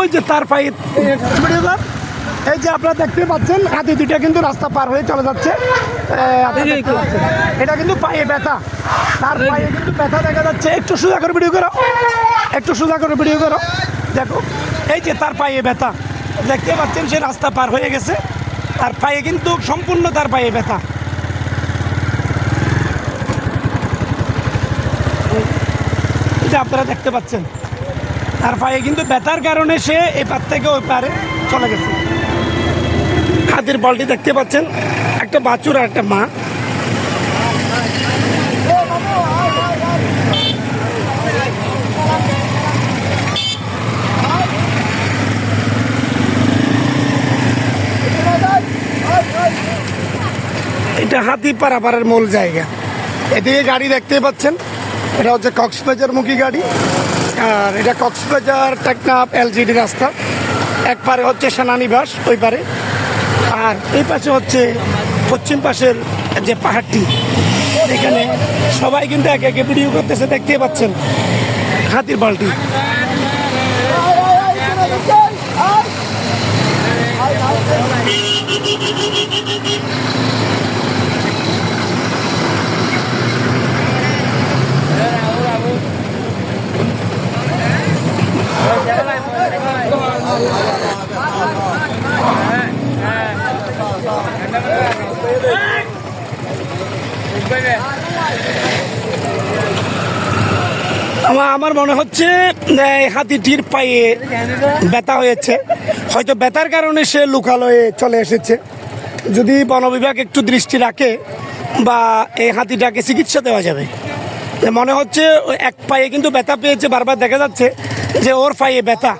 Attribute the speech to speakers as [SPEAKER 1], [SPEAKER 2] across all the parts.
[SPEAKER 1] ওই যে তার পায়ে এই যে আপনারা দেখতে পাচ্ছেন হাতি দুইটা কিন্তু রাস্তা পার হয়ে চলে যাচ্ছে। এটা কিন্তু পায়ে ব্যথা। তার পায়ে কিন্তু ব্যথা দেখা যাচ্ছে। একটু সোজা করে ভিডিও করো। একটু সোজা করে ভিডিও করো। দেখো এই যে তার পায়ে ব্যথা। দেখতে পাচ্ছেন সে রাস্তা পার হয়ে গেছে। তার পায়ে কিন্তু সম্পূর্ণ তার পায়ে ব্যথা। এই যে আপনারা দেখতে পাচ্ছেন তার পায়ে কিন্তু ব্যথার কারণে সে এই পার থেকে ওই পারে চলে গেছে। হাতির বলটি দেখতে পাচ্ছেন, একটা বাছুর আর একটা মা। এটা হাতি পারাপারের মূল জায়গা। এদিকে গাড়ি দেখতে পাচ্ছেন, এটা হচ্ছে কক্সবাজার মুখী গাড়ি। আর এটা কক্সবাজার টেকনাফ এলজিডি রাস্তা। এক পারে হচ্ছে সেনানিবাস, ওই পারে। আর এই পাশে হচ্ছে পশ্চিম পাশের যে পাহাড়টি, এখানে সবাই কিন্তু একে একে ভিডিও করতেছে দেখতে পাচ্ছেন। হাতির বালটি আমার মনে হচ্ছে হাতিটির পায়ে ব্যথা হয়েছে। হয়তো ব্যথার কারণে সে লোকালয়ে চলে এসেছে। যদি বন বিভাগ একটু দৃষ্টি রাখে বা এই হাতিটাকে চিকিৎসা দেওয়া যাবে। মনে হচ্ছে এক পায়ে কিন্তু ব্যথা পেয়েছে, বারবার দেখা যাচ্ছে যে ওর পায়ে ব্যথা।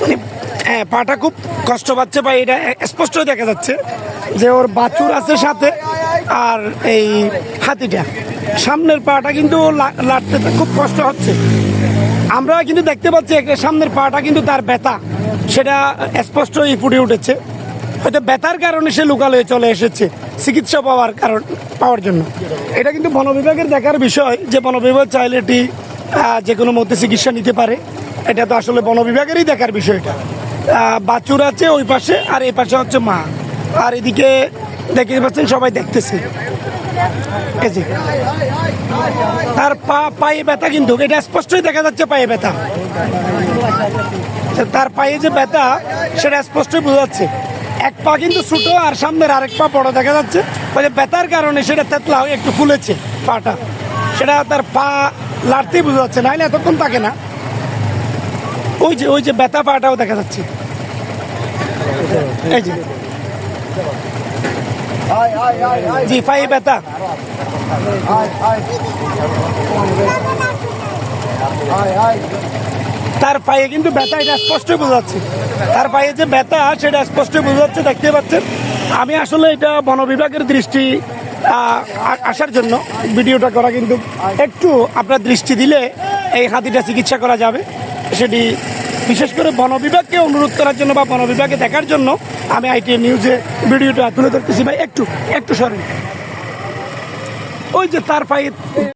[SPEAKER 1] মানে হ্যাঁ পাটা খুব কষ্ট পাচ্ছে বা এটা স্পষ্ট দেখা যাচ্ছে যে ওর বাছুর আছে সাথে আর এই হাতিটা। সামনের পাটা কিন্তু লাটতে খুব কষ্ট হচ্ছে। আমরা কিন্তু দেখতে পাচ্ছি সামনের পাটা কিন্তু তার ব্যথা সেটা স্পষ্টই ফুটে উঠেছে। হয়তো ব্যথার কারণে সে লোকালয়ে চলে এসেছে চিকিৎসা পাওয়ার কারণ পাওয়ার জন্য। এটা কিন্তু বন বিভাগের দেখার বিষয় যে বন বিভাগ চাইলে এটি যে কোনো মধ্যে চিকিৎসা নিতে পারে। এটা তো আসলে বন বিভাগেরই দেখার বিষয়টা আহ, বাছুর আছে ওই পাশে, আর এই পাশে হচ্ছে মা। আর এদিকে দেখতে পাচ্ছেন, সবাই দেখতেছে। তার পা, পায়ে ব্যথা কিন্তু, এটা স্পষ্টই দেখা যাচ্ছে পায়ে ব্যথা। তার পায়ে যে ব্যথা, সেটা স্পষ্টই বোঝা যাচ্ছে। এক পা কিন্তু ছোটো, আর সামনের আরেক পা বড় দেখা যাচ্ছে। যে ব্যথার কারণে সেটা তেতলা একটু ফুলেছে পাটা। সেটা তার পা লাড়তেই বোঝা যাচ্ছে, নাহলে এতক্ষণ থাকে না। ওই যে ওই যে ব্যথা পাটাও দেখা যাচ্ছে। এই যে। পায়ে ব্যথা। তার পায়ে কিন্তু ব্যথা, এটা স্পষ্টই বোঝা যাচ্ছে। তার পায়ে যে ব্যথা, সেটা স্পষ্টই বোঝা যাচ্ছে, দেখতে পাচ্ছেন। আমি আসলে এটা বন বিভাগের দৃষ্টি আসার জন্য ভিডিওটা করা কিন্তু একটু আপনার দৃষ্টি দিলে এই হাতিটা চিকিৎসা করা যাবে। সেটি বিশেষ করে বন বিভাগকে অনুরোধ করার জন্য বা বন বিভাগে দেখার জন্য আমি আইটিএ নিউজে ভিডিওটা তুলে ধরতেছি। ভাই, একটু একটু সরেন। ওই যে তার পায়ে